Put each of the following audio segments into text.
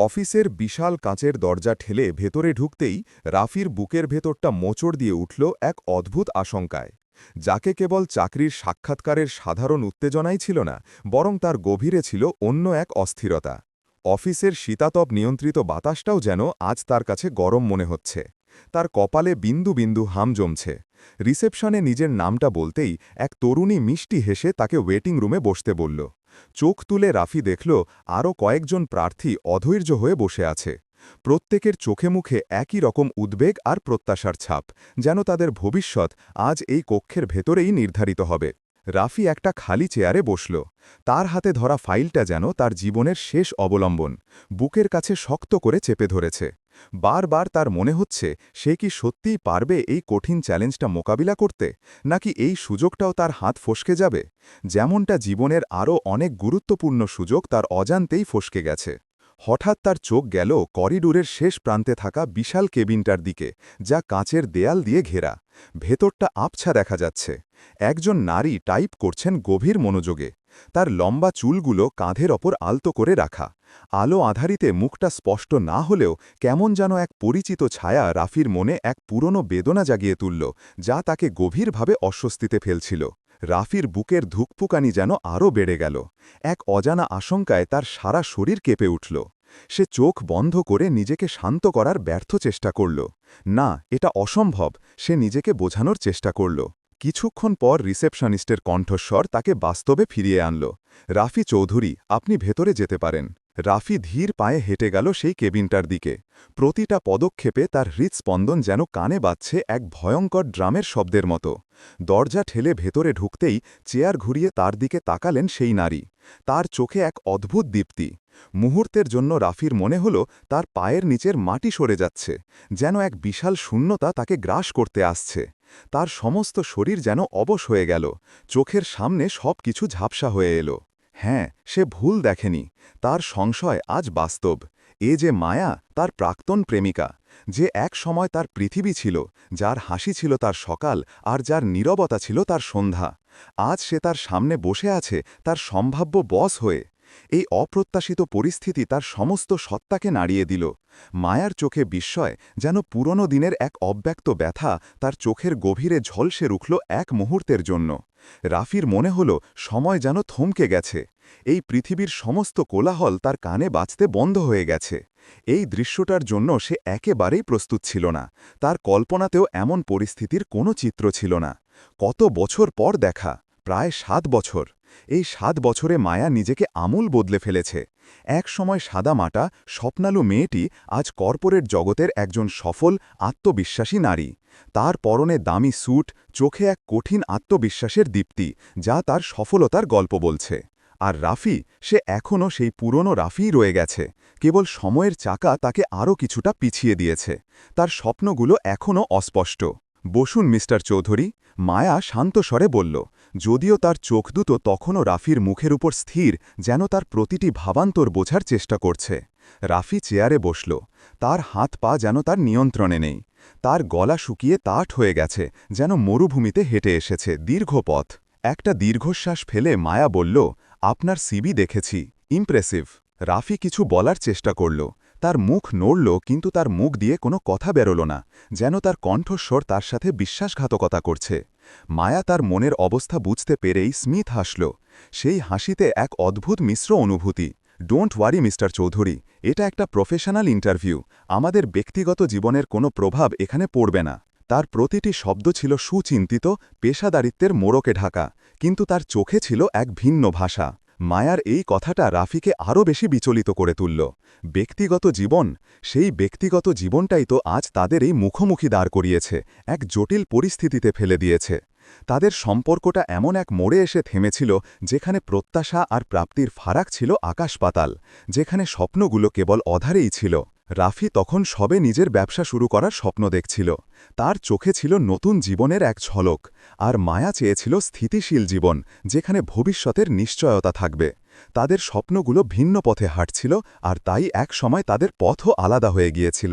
অফিসের বিশাল কাঁচের দরজা ঠেলে ভেতরে ঢুকতেই রাফির বুকের ভেতরটা মোচড় দিয়ে উঠল এক অদ্ভুত আশঙ্কায়। যাকে কেবল চাকরির সাক্ষাৎকারের সাধারণ উত্তেজনাই ছিল না, বরং তার গভীরে ছিল অন্য এক অস্থিরতা। অফিসের শীতাতপ নিয়ন্ত্রিত বাতাসটাও যেন আজ তার কাছে গরম মনে হচ্ছে। তার কপালে বিন্দু বিন্দু হাম জমছে। রিসেপশনে নিজের নামটা বলতেই এক তরুণী মিষ্টি হেসে তাকে ওয়েটিং রুমে বসতে বলল চোখ তুলে রাফি দেখল, আরও কয়েকজন প্রার্থী অধৈর্য হয়ে বসে আছে। প্রত্যেকের চোখে মুখে একই রকম উদ্বেগ আর প্রত্যাশার ছাপ, যেন তাদের ভবিষ্যৎ আজ এই কক্ষের ভেতরেই নির্ধারিত হবে। রাফি একটা খালি চেয়ারে বসল। তার হাতে ধরা ফাইলটা যেন তার জীবনের শেষ অবলম্বন, বুকের কাছে শক্ত করে চেপে ধরেছে। বারবার তার মনে হচ্ছে, সে কি সত্যিই পারবে এই কঠিন চ্যালেঞ্জটা মোকাবিলা করতে, নাকি এই সুযোগটাও তার হাত ফসকে যাবে? যেমনটা জীবনের আরও অনেক গুরুত্বপূর্ণ সুযোগ তার অজান্তেই ফসকে গেছে। হঠাৎ তার চোখ গেল করিডোরের শেষ প্রান্তে থাকা বিশাল কেবিনটার দিকে, যা কাঁচের দেয়াল দিয়ে ঘেরা। ভেতরটা আবছা দেখা যাচ্ছে। একজন নারী টাইপ করছেন গভীর মনোযোগে। তার লম্বা চুলগুলো কাঁধের ওপর আলতো করে রাখা। আলো আধারিতে মুখটা স্পষ্ট না হলেও কেমন যেন এক পরিচিত ছায়া রাফির মনে এক পুরনো বেদনা জাগিয়ে তুলল, যা তাকে গভীরভাবে অস্বস্তিতে ফেলছিল। রাফির বুকের ধুকপুকানি যেন আরও বেড়ে গেল। এক অজানা আশঙ্কায় তার সারা শরীর কেঁপে উঠল। সে চোখ বন্ধ করে নিজেকে শান্ত করার ব্যর্থ চেষ্টা করল। না, এটা অসম্ভব, সে নিজেকে বোঝানোর চেষ্টা করল। কিছুক্ষণ পর রিসেপশনিস্টের কণ্ঠস্বর তাকে বাস্তবে ফিরিয়ে আনল। রাফি চৌধুরী, আপনি ভেতরে যেতে পারেন। রাফি ধীর পায়ে হেঁটে গেল সেই কেবিনটার দিকে। প্রতিটা পদক্ষেপে তার হৃৎস্পন্দন যেন কানে বাজছে এক ভয়ঙ্কর ড্রামের শব্দের মতো। দরজা ঠেলে ভেতরে ঢুকতেই চেয়ার ঘুরিয়ে তার দিকে তাকালেন সেই নারী। তার চোখে এক অদ্ভুত দীপ্তি। মুহূর্তের জন্য রাফির মনে হল তার পায়ের নিচের মাটি সরে যাচ্ছে, যেন এক বিশাল শূন্যতা তাকে গ্রাস করতে আসছে। তার সমস্ত শরীর যেন অবশ হয়ে গেল, চোখের সামনে সব কিছু ঝাপসা হয়ে এলো। হ্যাঁ সে ভুল দেখেনি, তার সংশয় আজ বাস্তব। এ যে মায়া, তার প্রাক্তন প্রেমিকা, যে এক সময় তার পৃথিবী ছিল, যার হাসি ছিল তার সকাল আর যার নীরবতা ছিল তার সন্ধ্যা। আজ সে তার সামনে বসে আছে, তার সম্ভাব্য বস হয়ে। এই অপ্রত্যাশিত পরিস্থিতি তার সমস্ত সত্তাকে নাড়িয়ে দিল। মায়ার চোখে বিস্ময়, যেন পুরনো দিনের এক অব্যক্ত ব্যথা তার চোখের গভীরে ঝলসে রুখল এক মুহূর্তের জন্য। রাফির মনে হল, সময় যেন থমকে গেছে। এই পৃথিবীর সমস্ত কোলাহল তার কানে বাঁচতে বন্ধ হয়ে গেছে। এই দৃশ্যটার জন্য সে একেবারেই প্রস্তুত ছিল না। তার কল্পনাতেও এমন পরিস্থিতির কোনো চিত্র ছিল না। কত বছর পর দেখা, প্রায় সাত বছর। এই সাত বছরে মায়া নিজেকে আমূল বদলে ফেলেছে। এক সময় সাদা মাটা, স্বপ্নালু মেয়েটি আজ কর্পোরেট জগতের একজন সফল, আত্মবিশ্বাসী নারী। তার পরনে দামি স্যুট, চোখে এক কঠিন আত্মবিশ্বাসের দীপ্তি, যা তার সফলতার গল্প বলছে। আর রাফি, সে এখনও সেই পুরনো রাফিই রয়ে গেছে। কেবল সময়ের চাকা তাকে আরও কিছুটা পিছিয়ে দিয়েছে। তার স্বপ্নগুলো এখনও অস্পষ্ট। বসুন মিস্টার চৌধুরী। মায়া শান্ত স্বরে বলল, যদিও তার চোখ দুটো তখনও রাফির মুখের উপর স্থির, যেন তার প্রতিটি ভাবান্তর বোঝার চেষ্টা করছে। রাফি চেয়ারে বসল, তার হাত পা যেন তার নিয়ন্ত্রণে নেই। তার গলা শুকিয়ে তাট হয়ে গেছে, যেন মরুভূমিতে হেঁটে এসেছে। দীর্ঘ পথ। একটা দীর্ঘশ্বাস ফেলে মায়া বলল, আপনার সিবি দেখেছি। ইমপ্রেসিভ। রাফি কিছু বলার চেষ্টা করল তার মুখ নড়ল কিন্তু তার মুখ দিয়ে কোনো কথা বেরোল না, যেন তার কণ্ঠস্বর তার সাথে বিশ্বাসঘাতকতা করছে। মায়া তার মনের অবস্থা বুঝতে পেরেই স্মিথ হাসল। সেই হাসিতে এক অদ্ভুত মিশ্র অনুভূতি। ডোন্ট ওয়ারি মিস্টার চৌধুরী, এটা একটা প্রফেশনাল ইন্টারভিউ। আমাদের ব্যক্তিগত জীবনের কোনো প্রভাব এখানে পড়বে না। তার প্রতিটি শব্দ ছিল সুচিন্তিত, পেশাদারিত্বের মোড়কে ঢাকা, কিন্তু তার চোখে ছিল এক ভিন্ন ভাষা। মায়ার এই কথাটা রাফিকে আরও বেশি বিচলিত করে তুলল। ব্যক্তিগত জীবন, সেই ব্যক্তিগত জীবনটাই তো আজ তাদের এই মুখোমুখি দাঁড় করিয়েছে, এক জটিল পরিস্থিতিতে ফেলে দিয়েছে। তাদের সম্পর্কটা এমন এক মোড়ে এসে থেমেছিল, যেখানে প্রত্যাশা আর প্রাপ্তির ফারাক ছিল আকাশ পাতাল, যেখানে স্বপ্নগুলো কেবল অধারেই ছিল। রাফি তখন সবে নিজের ব্যবসা শুরু করার স্বপ্ন দেখছিল। তার চোখে ছিল নতুন জীবনের এক ঝলক, আর মায়া চেয়েছিল স্থিতিশীল জীবন, যেখানে ভবিষ্যতের নিশ্চয়তা থাকবে। তাদের স্বপ্নগুলো ভিন্ন পথে হাঁটছিল, আর তাই এক সময় তাদের পথও আলাদা হয়ে গিয়েছিল।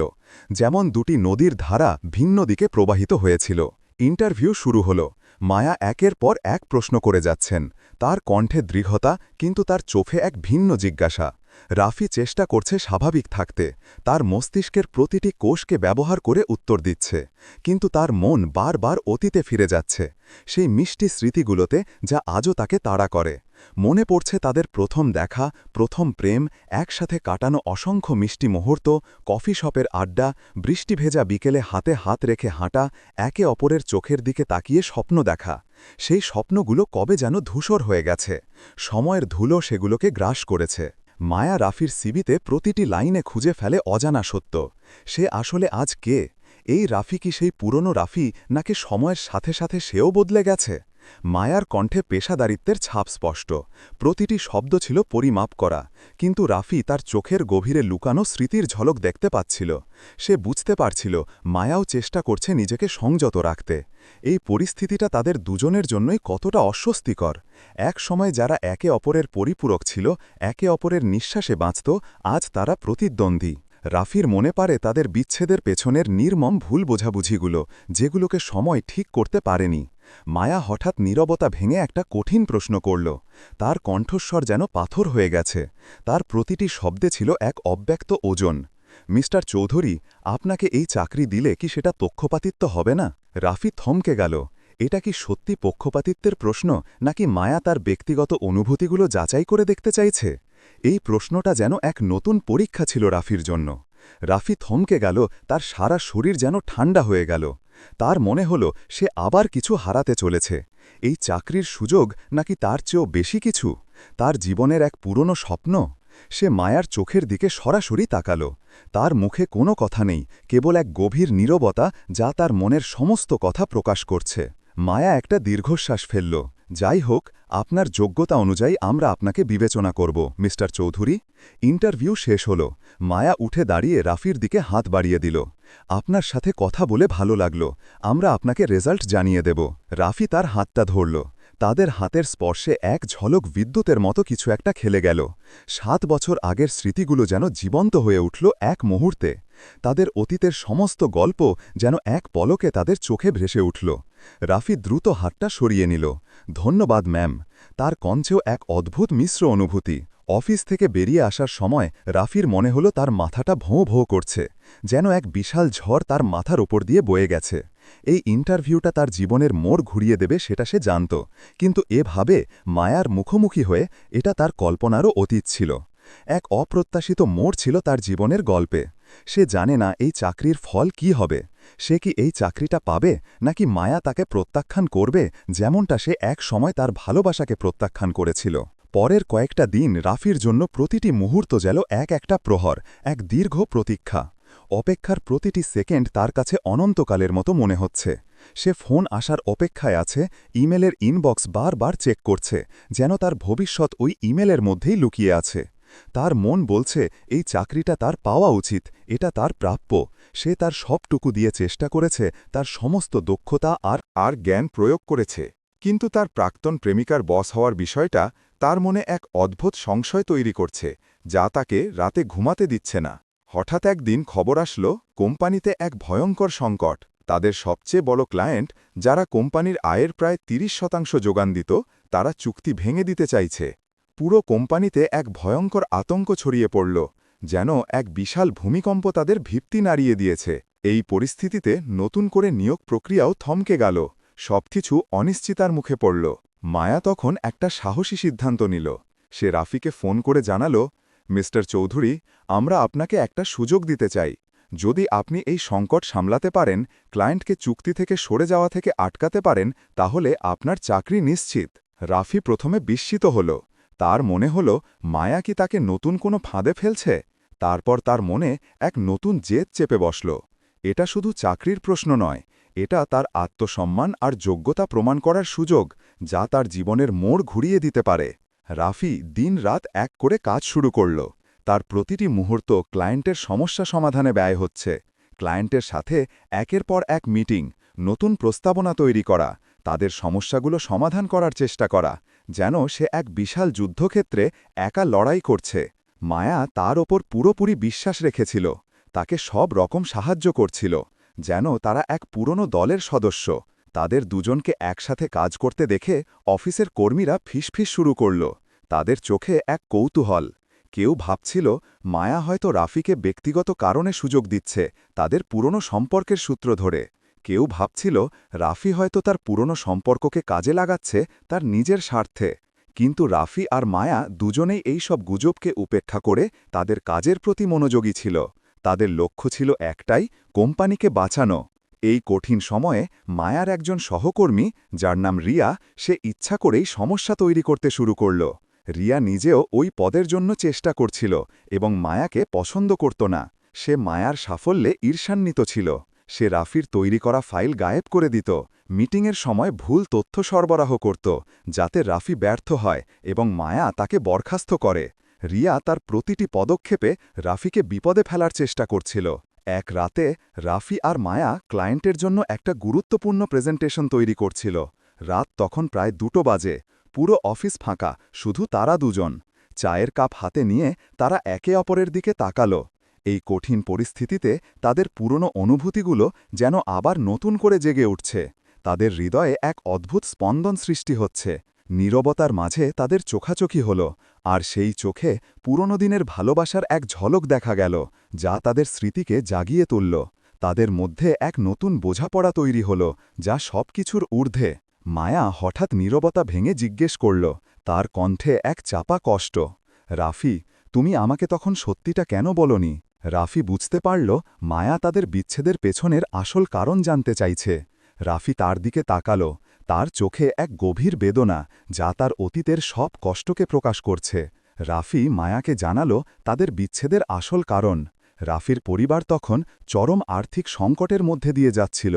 যেমন দুটি নদীর ধারা ভিন্ন দিকে প্রবাহিত হয়েছিল। ইন্টারভিউ শুরু হল। মায়া একের পর এক প্রশ্ন করে যাচ্ছেন। তার কণ্ঠে দৃঢ়তা, কিন্তু তার চোখে এক ভিন্ন জিজ্ঞাসা। রাফি চেষ্টা করছে স্বাভাবিক থাকতে। তার মস্তিষ্কের প্রতিটি কোষকে ব্যবহার করে উত্তর দিচ্ছে। কিন্তু তার মন বারবার অতীতে ফিরে যাচ্ছে। সেই মিষ্টি স্মৃতিগুলোতে যা আজও তাকে তাড়া করে। মনে পড়ছে তাদের প্রথম দেখা, প্রথম প্রেম, একসাথে কাটানো অসংখ্য মিষ্টি মুহূর্ত, কফি শপের আড্ডা, বৃষ্টি ভেজা বিকেলে হাতে হাত রেখে হাঁটা, একে অপরের চোখের দিকে তাকিয়ে স্বপ্ন দেখা। সেই স্বপ্নগুলো কবে যেন ধূসর হয়ে গেছে। সময়ের ধুলো সেগুলোকে গ্রাস করেছে। মায়া রাফির সিবিতে প্রতিটি লাইনে খুঁজে ফেলে অজানা সত্য। সে আসলে আজ কে? এই রাফি কি সেই পুরনো রাফি, নাকি সময়ের সাথে সাথে সেও বদলে গেছে? মায়ার কণ্ঠে পেশাদারিত্বের ছাপ স্পষ্ট। প্রতিটি শব্দ ছিল পরিমাপ করা, কিন্তু রাফি তার চোখের গভীরে লুকানো স্মৃতির ঝলক দেখতে পাচ্ছিল। সে বুঝতে পারছিল, মায়াও চেষ্টা করছে নিজেকে সংযত রাখতে। এই পরিস্থিতিটা তাদের দুজনের জন্যই কতটা অস্বস্তিকর। এক সময় যারা একে অপরের পরিপূরক ছিল, একে অপরের নিঃশ্বাসে বাঁচত, আজ তারা প্রতিদ্বন্দ্বী। রাফির মনে পারে তাদের বিচ্ছেদের পেছনের নির্মম ভুল বোঝাবুঝিগুলো, যেগুলোকে সময় ঠিক করতে পারেনি। মায়া হঠাৎ নীরবতা ভেঙে একটা কঠিন প্রশ্ন করল, তার কণ্ঠস্বর যেন পাথর হয়ে গেছে, তার প্রতিটি শব্দে ছিল এক অব্যক্ত ওজন। মিস্টার চৌধুরী, আপনাকে এই চাকরি দিলে কি সেটা পক্ষপাতিত্ব হবে না? রাফি থমকে গেল, এটা কি সত্যি পক্ষপাতিত্বের প্রশ্ন, নাকি মায়া তার ব্যক্তিগত অনুভূতিগুলো যাচাই করে দেখতে চাইছে? এই প্রশ্নটা যেন এক নতুন পরীক্ষা ছিল রাফির জন্য। রাফি থমকে গেল, তার সারা শরীর যেন ঠান্ডা হয়ে গেল। তার মনে হল, সে আবার কিছু হারাতে চলেছে। এই চাকরির সুযোগ নাকি তার চেয়েও বেশি কিছু? তার জীবনের এক পুরনো স্বপ্ন? সে মায়ার চোখের দিকে সরাসরি তাকাল। তার মুখে কোনো কথা নেই, কেবল এক গভীর নীরবতা যা তার মনের সমস্ত কথা প্রকাশ করছে। মায়া একটা দীর্ঘশ্বাস ফেলল। যাই হোক, আপনার যোগ্যতা অনুযায়ী আমরা আপনাকে বিবেচনা করব, মিস্টার চৌধুরী। ইন্টারভিউ শেষ হল। মায়া উঠে দাঁড়িয়ে রাফির দিকে হাত বাড়িয়ে দিল। আপনার সাথে কথা বলে ভালো লাগল। আমরা আপনাকে রেজাল্ট জানিয়ে দেব। রাফি তার হাতটা ধরল। তাদের হাতের স্পর্শে এক ঝলক বিদ্যুতের মতো কিছু একটা খেলে গেল। সাত বছর আগের স্মৃতিগুলো যেন জীবন্ত হয়ে উঠল এক মুহূর্তে। তাদের অতীতের সমস্ত গল্প যেন এক পলকে তাদের চোখে ভেসে উঠল। রাফি দ্রুত হাতটা সরিয়ে নিল। ধন্যবাদ, ম্যাম। তার কঞ্চেও এক অদ্ভুত মিশ্র অনুভূতি। অফিস থেকে বেরিয়ে আসার সময় রাফির মনে হলো তার মাথাটা ভোঁ ভোঁ করছে, যেন এক বিশাল ঝড় তার মাথার ওপর দিয়ে বয়ে গেছে। এই ইন্টারভিউটা তার জীবনের মোড় ঘুরিয়ে দেবে সেটা সে জানত, কিন্তু এভাবে মায়ার মুখোমুখি হয়ে এটা তার কল্পনারও অতীত ছিল। এক অপ্রত্যাশিত মোড় ছিল তার জীবনের গল্পে। সে জানে না এই চাকরির ফল কি হবে। সে কি এই চাকরিটা পাবে, নাকি মায়া তাকে প্রত্যাখ্যান করবে, যেমনটা সে এক সময় তার ভালোবাসাকে প্রত্যাখ্যান করেছিল। পরের কয়েকটা দিন রাফির জন্য প্রতিটি মুহূর্ত যেন এক একটা প্রহর, এক দীর্ঘ প্রতীক্ষা। অপেক্ষার প্রতিটি সেকেন্ড তার কাছে অনন্তকালের মতো মনে হচ্ছে। সে ফোন আসার অপেক্ষায় আছে, ইমেলের ইনবক্স বারবার চেক করছে, যেন তার ভবিষ্যৎ ওই ইমেলের মধ্যেই লুকিয়ে আছে। তার মন বলছে, এই চাকরিটা তার পাওয়া উচিত, এটা তার প্রাপ্য। সে তার সবটুকু দিয়ে চেষ্টা করেছে, তার সমস্ত দক্ষতা আর আর জ্ঞান প্রয়োগ করেছে। কিন্তু তার প্রাক্তন প্রেমিকার বস হওয়ার বিষয়টা, তার মনে এক অদ্ভুত সংশয় তৈরি করছে, যা তাকে রাতে ঘুমাতে দিচ্ছে না। হঠাৎ একদিন খবর আসল, কোম্পানিতে এক ভয়ঙ্কর সংকট। তাদের সবচেয়ে বড় ক্লায়েন্ট, যারা কোম্পানির আয়ের প্রায় ৩০ শতাংশ যোগান দিত, তারা চুক্তি ভেঙে দিতে চাইছে। পুরো কোম্পানিতে এক ভয়ঙ্কর আতঙ্ক ছড়িয়ে পড়ল, যেন এক বিশাল ভূমিকম্প তাদের ভিত্তি নাড়িয়ে দিয়েছে। এই পরিস্থিতিতে নতুন করে নিয়োগ প্রক্রিয়াও থমকে গেল, সবকিছু অনিশ্চিতার মুখে পড়ল। মায়া তখন একটা সাহসী সিদ্ধান্ত নিল। সে রাফিকে ফোন করে জানাল, মিস্টার চৌধুরী, আমরা আপনাকে একটা সুযোগ দিতে চাই। যদি আপনি এই সংকট সামলাতে পারেন, ক্লায়েন্টকে চুক্তি থেকে সরে যাওয়া থেকে আটকাতে পারেন, তাহলে আপনার চাকরি নিশ্চিত। রাফি প্রথমে বিস্মিত হল। তার মনে হল, মায়া কি তাকে নতুন কোনো ফাঁদে ফেলছে? তারপর তার মনে এক নতুন জেদ চেপে বসল। এটা শুধু চাকরির প্রশ্ন নয়, এটা তার আত্মসম্মান আর যোগ্যতা প্রমাণ করার সুযোগ, যা তার জীবনের মোড় ঘুরিয়ে দিতে পারে। রাফি দিন রাত এক করে কাজ শুরু করল। তার প্রতিটি মুহূর্ত ক্লায়েন্টের সমস্যা সমাধানে ব্যয় হচ্ছে। ক্লায়েন্টের সাথে একের পর এক মিটিং, নতুন প্রস্তাবনা তৈরি করা, তাদের সমস্যাগুলো সমাধান করার চেষ্টা করা যেন সে এক বিশাল যুদ্ধক্ষেত্রে একা লড়াই করছে। মায়া তার ওপর পুরোপুরি বিশ্বাস রেখেছিল। তাকে সব রকম সাহায্য করছিল, যেন তারা এক পুরনো দলের সদস্য। তাদের দুজনকে একসাথে কাজ করতে দেখে অফিসের কর্মীরা ফিসফিস শুরু করল। তাদের চোখে এক কৌতূহল। কেউ ভাবছিল, মায়া হয়তো রাফিকে ব্যক্তিগত কারণে সুযোগ দিচ্ছে, তাদের পুরনো সম্পর্কের সূত্র ধরে। কেউ ভাবছিল রাফি হয়তো তার পুরনো সম্পর্ককে কাজে লাগাচ্ছে তার নিজের স্বার্থে। কিন্তু রাফি আর মায়া দুজনেই এই সব গুজবকে উপেক্ষা করে তাদের কাজের প্রতি মনোযোগী ছিল। তাদের লক্ষ্য ছিল একটাই, কোম্পানিকে বাঁচানো। এই কঠিন সময়ে মায়ার একজন সহকর্মী, যার নাম রিয়া, সে ইচ্ছা করেই সমস্যা তৈরি করতে শুরু করল। রিয়া নিজেও ওই পদের জন্য চেষ্টা করছিল এবং মায়াকে পছন্দ করত না। সে মায়ার সাফল্যে ঈর্ষান্বিত ছিল। সে রাফির তৈরি করা ফাইল গায়েব করে দিত। মিটিংয়ের সময় ভুল তথ্য সরবরাহ করত, যাতে রাফি ব্যর্থ হয় এবং মায়া তাকে বরখাস্ত করে। রিয়া তার প্রতিটি পদক্ষেপে রাফিকে বিপদে ফেলার চেষ্টা করছিল। এক রাতে রাফি আর মায়া ক্লায়েন্টের জন্য একটা গুরুত্বপূর্ণ প্রেজেন্টেশন তৈরি করছিল। রাত তখন প্রায় দুটো বাজে। পুরো অফিস ফাঁকা, শুধু তারা দুজন। চায়ের কাপ হাতে নিয়ে তারা একে অপরের দিকে তাকালো। এই কঠিন পরিস্থিতিতে তাদের পুরনো অনুভূতিগুলো যেন আবার নতুন করে জেগে উঠছে। তাদের হৃদয়ে এক অদ্ভুত স্পন্দন সৃষ্টি হচ্ছে। নীরবতার মাঝে তাদের চোখাচোখি হল, আর সেই চোখে পুরনো দিনের ভালোবাসার এক ঝলক দেখা গেল, যা তাদের স্মৃতিকে জাগিয়ে তুলল। তাদের মধ্যে এক নতুন বোঝাপড়া তৈরি হল, যা সব কিছুর ঊর্ধ্বে। মায়া হঠাৎ নীরবতা ভেঙে জিজ্ঞেস করল, তার কণ্ঠে এক চাপা কষ্ট। রাফি, তুমি আমাকে তখন সত্যিটা কেন বলনি? রাফি বুঝতে পারল মায়া তাদের বিচ্ছেদের পেছনের আসল কারণ জানতে চাইছে। রাফি তার দিকে তাকাল, তার চোখে এক গভীর বেদনা যা তার অতীতের সব কষ্টকে প্রকাশ করছে। রাফি মায়াকে জানালো তাদের বিচ্ছেদের আসল কারণ। রাফির পরিবার তখন চরম আর্থিক সংকটের মধ্যে দিয়ে যাচ্ছিল।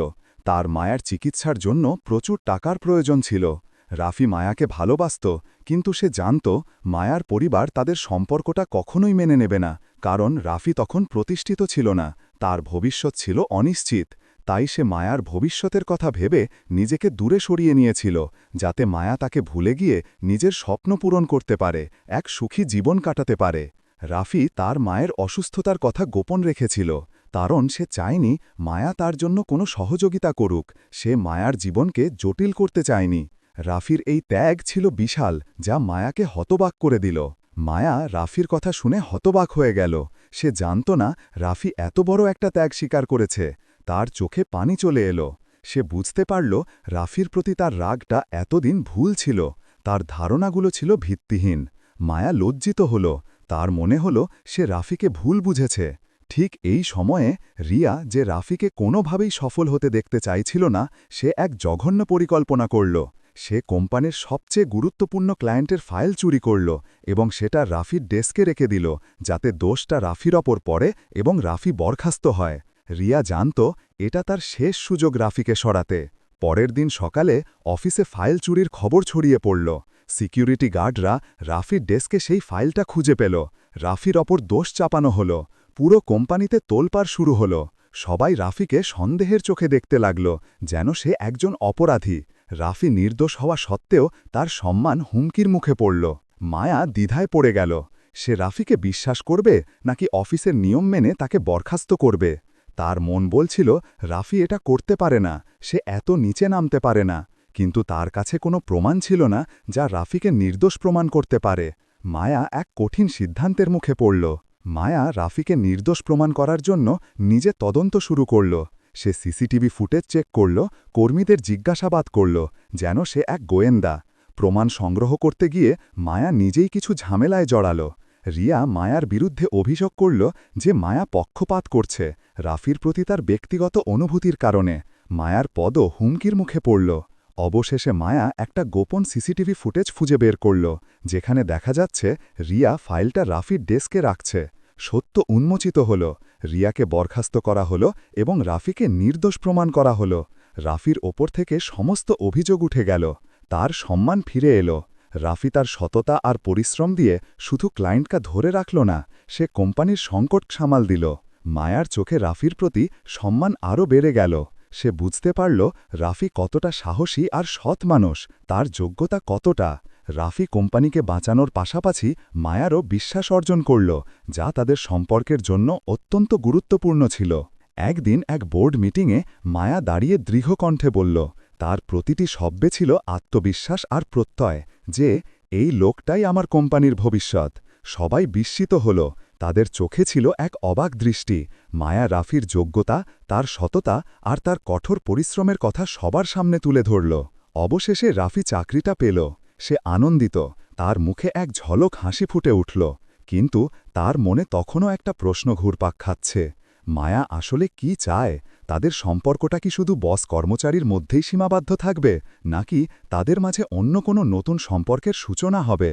তার মায়ার চিকিৎসার জন্য প্রচুর টাকার প্রয়োজন ছিল। রাফি মায়াকে ভালোবাসত, কিন্তু সে জানত মায়ার পরিবার তাদের সম্পর্কটা কখনোই মেনে নেবে না। কারণ রাফি তখন প্রতিষ্ঠিত ছিল না, তার ভবিষ্যৎ ছিল অনিশ্চিত, তাই সে মায়ার ভবিষ্যতের কথা ভেবে নিজেকে দূরে সরিয়ে নিয়েছিল, যাতে মায়া তাকে ভুলে গিয়ে নিজের স্বপ্ন পূরণ করতে পারে, এক সুখী জীবন কাটাতে পারে। রাফি তার মায়ের অসুস্থতার কথা গোপন রেখেছিল, কারণ সে চায়নি মায়া তার জন্য কোনো সহযোগিতা করুক, সে মায়ার জীবনকে জটিল করতে চায়নি। রাফির এই ত্যাগ ছিল বিশাল, যা মায়াকে হতবাক করে দিল। মায়া রাফির কথা শুনে হতবাক হয়ে গেল। সে জানত না রাফি এত বড় একটা ত্যাগ স্বীকার করেছে। তার চোখে পানি চলে এলো। সে বুঝতে পারল রাফির প্রতি তার রাগটা এতদিন ভুল ছিল। তার ধারণাগুলো ছিল ভিত্তিহীন। মায়া লজ্জিত হল। তার মনে হল সে রাফিকে ভুল বুঝেছে। ঠিক এই সময়ে রিয়া যে রাফিকে কোনোভাবেই সফল হতে দেখতে চাইছিল না, সে এক জঘন্য পরিকল্পনা করল। সে কোম্পানির সবচেয়ে গুরুত্বপূর্ণ ক্লায়েন্টের ফাইল চুরি করল এবং সেটা রাফির ডেস্কে রেখে দিল, যাতে দোষটা রাফির ওপর পড়ে এবং রাফি বরখাস্ত হয়। রিয়া জানত, এটা তার শেষ সুযোগ রাফিকে সরাতে। পরের দিন সকালে অফিসে ফাইল চুরির খবর ছড়িয়ে পড়ল। সিকিউরিটি গার্ডরা রাফির ডেস্কে সেই ফাইলটা খুঁজে পেল। রাফির ওপর দোষ চাপানো হল। পুরো কোম্পানিতে তোলপার শুরু হল। সবাই রাফিকে সন্দেহের চোখে দেখতে লাগল, যেন সে একজন অপরাধী। রাফি নির্দোষ হওয়া সত্ত্বেও তার সম্মান হুমকির মুখে পড়ল। মায়া দ্বিধায় পড়ে গেল। সে রাফিকে বিশ্বাস করবে নাকি অফিসের নিয়ম মেনে তাকে বরখাস্ত করবে? তার মন বলছিল, রাফি এটা করতে পারে না। সে এত নিচে নামতে পারে না। কিন্তু তার কাছে কোনো প্রমাণ ছিল না যা রাফিকে নির্দোষ প্রমাণ করতে পারে। মায়া এক কঠিন সিদ্ধান্তের মুখে পড়ল। মায়া রাফিকে নির্দোষ প্রমাণ করার জন্য নিজে তদন্ত শুরু করল। সে সিসিটিভি ফুটেজ চেক করল, কর্মীদের জিজ্ঞাসাবাদ করল, যেন সে এক গোয়েন্দা। প্রমাণ সংগ্রহ করতে গিয়ে মায়া নিজেই কিছু ঝামেলায় জড়াল। রিয়া মায়ার বিরুদ্ধে অভিযোগ করল যে মায়া পক্ষপাত করছে, রাফির প্রতি তার ব্যক্তিগত অনুভূতির কারণে। মায়ার পদও হুমকির মুখে পড়ল। অবশেষে মায়া একটা গোপন সিসিটিভি ফুটেজ খুঁজে বের করল, যেখানে দেখা যাচ্ছে রিয়া ফাইলটা রাফির ডেস্কে রাখছে। সত্য উন্মোচিত হল রিয়াকে বরখাস্ত করা হল এবং রাফিকে নির্দোষ প্রমাণ করা হল। রাফির ওপর থেকে সমস্ত অভিযোগ উঠে গেল। তার সম্মান ফিরে এলো। রাফি তার সততা আর পরিশ্রম দিয়ে শুধু ক্লায়েন্টকা ধরে রাখল না, সে কোম্পানির সংকট সামাল দিল। মায়ার চোখে রাফির প্রতি সম্মান আরও বেড়ে গেল। সে বুঝতে পারল রাফি কতটা সাহসী আর সৎ মানুষ, তার যোগ্যতা কতটা। রাফি কোম্পানিকে বাঁচানোর পাশাপাশি মায়ারও বিশ্বাস অর্জন করল, যা তাদের সম্পর্কের জন্য অত্যন্ত গুরুত্বপূর্ণ ছিল। একদিন এক বোর্ড মিটিংয়ে মায়া দাঁড়িয়ে দৃঢ়কণ্ঠে বলল, তার প্রতিটি শব্দে ছিল আত্মবিশ্বাস আর প্রত্যয়, যে এই লোকটাই আমার কোম্পানির ভবিষ্যৎ। সবাই বিস্মিত হল, তাদের চোখে ছিল এক অবাক দৃষ্টি। মায়া রাফির যোগ্যতা, তার সততা আর তার কঠোর পরিশ্রমের কথা সবার সামনে তুলে ধরল। অবশেষে রাফি চাকরিটা পেল। সে আনন্দিত, তার মুখে এক ঝলক হাসি ফুটে উঠল, কিন্তু তার মনে তখনও একটা প্রশ্ন ঘুরপাক খাচ্ছে, মায়া আসলে কি চায়, তাদের সম্পর্কটা কি শুধু বস কর্মচারীর মধ্যেই সীমাবদ্ধ থাকবে, নাকি তাদের মাঝে অন্য কোনো নতুন সম্পর্কের সূচনা হবে?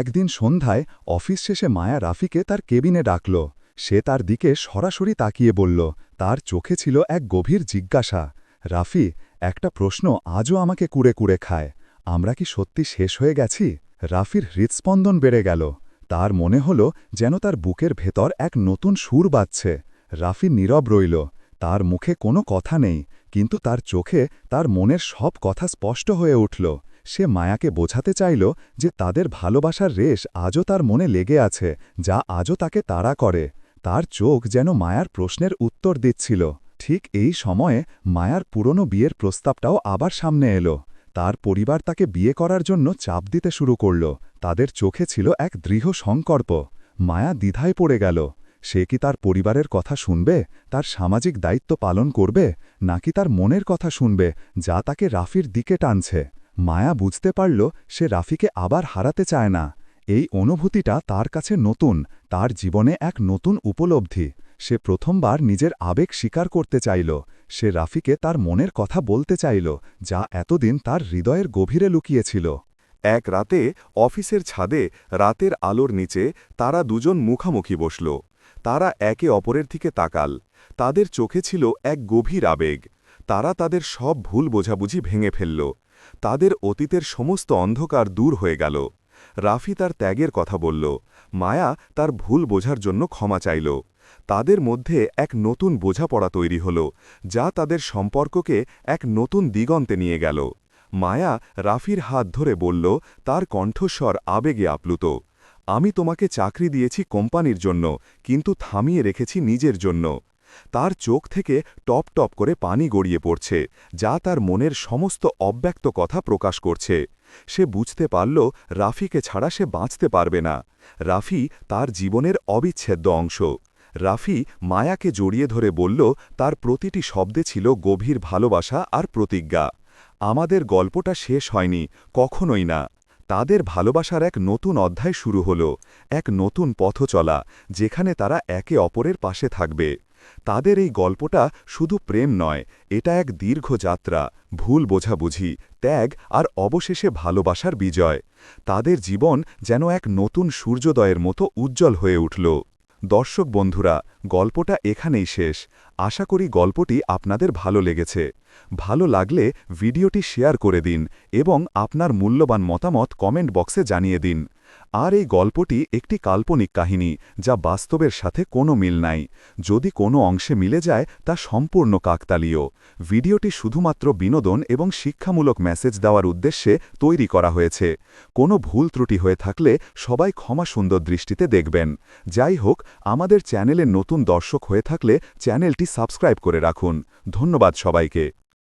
একদিন সন্ধ্যায় অফিস শেষে মায়া রাফিকে তার কেবিনে ডাকল, সে তার দিকে সরাসরি তাকিয়ে বলল, তার চোখে ছিল এক গভীর জিজ্ঞাসা, রাফি, একটা প্রশ্ন আজও আমাকে কুড়ে কুড়ে খায়। আমরা কি সত্যি শেষ হয়ে গেছি? রাফির হৃৎস্পন্দন বেড়ে গেল। তার মনে হল যেন তার বুকের ভেতর এক নতুন সুর বাজছে। রাফি নীরব রইল। তার মুখে কোনো কথা নেই, কিন্তু তার চোখে তার মনের সব কথা স্পষ্ট হয়ে উঠল। সে মায়াকে বোঝাতে চাইল যে তাদের ভালোবাসার রেশ আজও তার মনে লেগে আছে, যা আজও তাকে তাড়া করে। তার চোখ যেন মায়ার প্রশ্নের উত্তর দিচ্ছিল। ঠিক এই সময়ে মায়ার পুরনো বিয়ের প্রস্তাবটাও আবার সামনে এলো। তার পরিবার তাকে বিয়ে করার জন্য চাপ দিতে শুরু করল। তাদের চোখে ছিল এক দৃঢ় সংকল্প। মায়া দ্বিধায় পড়ে গেল। সে কি তার পরিবারের কথা শুনবে? তার সামাজিক দায়িত্ব পালন করবে? নাকি তার মনের কথা শুনবে, যা তাকে রাফির দিকে টানছে? মায়া বুঝতে পারল, সে রাফিকে আবার হারাতে চায় না। এই অনুভূতিটা তার কাছে নতুন, তার জীবনে এক নতুন উপলব্ধি। সে প্রথমবার নিজের আবেগ স্বীকার করতে চাইল। সে রাফিকে তার মনের কথা বলতে চাইল, যা এতদিন তার হৃদয়ের গভীরে লুকিয়েছিল। এক রাতে অফিসের ছাদে রাতের আলোর নিচে তারা দুজন মুখামুখি বসল। তারা একে অপরের দিকে তাকাল। তাদের চোখে ছিল এক গভীর আবেগ। তারা তাদের সব ভুল বোঝাবুঝি ভেঙে ফেলল। তাদের অতীতের সমস্ত অন্ধকার দূর হয়ে গেল। রাফি তার ত্যাগের কথা বলল। মায়া তার ভুল বোঝার জন্য ক্ষমা চাইল। তাদের মধ্যে এক নতুন বোঝাপড়া তৈরি হল, যা তাদের সম্পর্ককে এক নতুন দিগন্তে নিয়ে গেল। মায়া রাফির হাত ধরে বলল, তার কণ্ঠস্বর আবেগে আপ্লুত। আমি তোমাকে চাকরি দিয়েছি কোম্পানির জন্য, কিন্তু থামিয়ে রেখেছি নিজের জন্য। তার চোখ থেকে টপ টপ করে পানি গড়িয়ে পড়ছে, যা তার মনের সমস্ত অব্যক্ত কথা প্রকাশ করছে। সে বুঝতে পারল, রাফিকে ছাড়া সে বাঁচতে পারবে না। রাফি তার জীবনের অবিচ্ছেদ্য অংশ। রাফি মায়াকে জড়িয়ে ধরে বলল, তার প্রতিটি শব্দে ছিল গভীর ভালোবাসা আর প্রতিজ্ঞা। আমাদের গল্পটা শেষ হয়নি, কখনোই না। তাদের ভালোবাসার এক নতুন অধ্যায় শুরু হল, এক নতুন পথ চলা, যেখানে তারা একে অপরের পাশে থাকবে। তাদের এই গল্পটা শুধু প্রেম নয়, এটা এক দীর্ঘ যাত্রা, ভুল বোঝাবুঝি, ত্যাগ আর অবশেষে ভালোবাসার বিজয়। তাদের জীবন যেন এক নতুন সূর্যোদয়ের মতো উজ্জ্বল হয়ে উঠল। দর্শক বন্ধুরা গল্পটা এখানেই শেষ। আশা করি গল্পটি আপনাদের ভালো লেগেছে। ভালো লাগলে ভিডিওটি শেয়ার করে দিন এবং আপনার মূল্যবান মতামত কমেন্ট বক্সে জানিয়ে দিন। আর এই গল্পটি একটি কাল্পনিক কাহিনী, যা বাস্তবের সাথে কোনো মিল নাই। যদি কোনো অংশে মিলে যায়, তা সম্পূর্ণ কাকতালীয়। ভিডিওটি শুধুমাত্র বিনোদন এবং শিক্ষামূলক মেসেজ দেওয়ার উদ্দেশ্যে তৈরি করা হয়েছে। কোনো ভুল ত্রুটি হয়ে থাকলে সবাই ক্ষমা সুন্দর দৃষ্টিতে দেখবেন। যাই হোক, আমাদের চ্যানেলে নতুন দর্শক হয়ে থাকলে চ্যানেলটি সাবস্ক্রাইব করে রাখুন। ধন্যবাদ সবাইকে।